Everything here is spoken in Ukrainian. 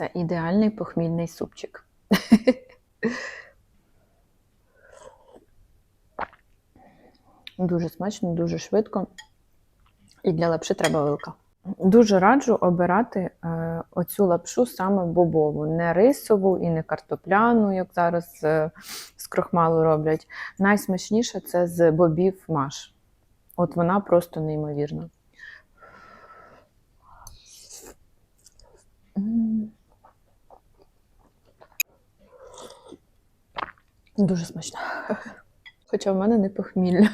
Це ідеальний похмільний супчик. Дуже смачно, дуже швидко. І для лапши треба вилка. Дуже раджу обирати е, оцю лапшу саме бобову, не рисову і не картопляну, як зараз е, з крохмалу роблять. Найсмачніше це з бобів маш. От вона просто неймовірна. Дуже смачно. Хоча в мене не похмілля.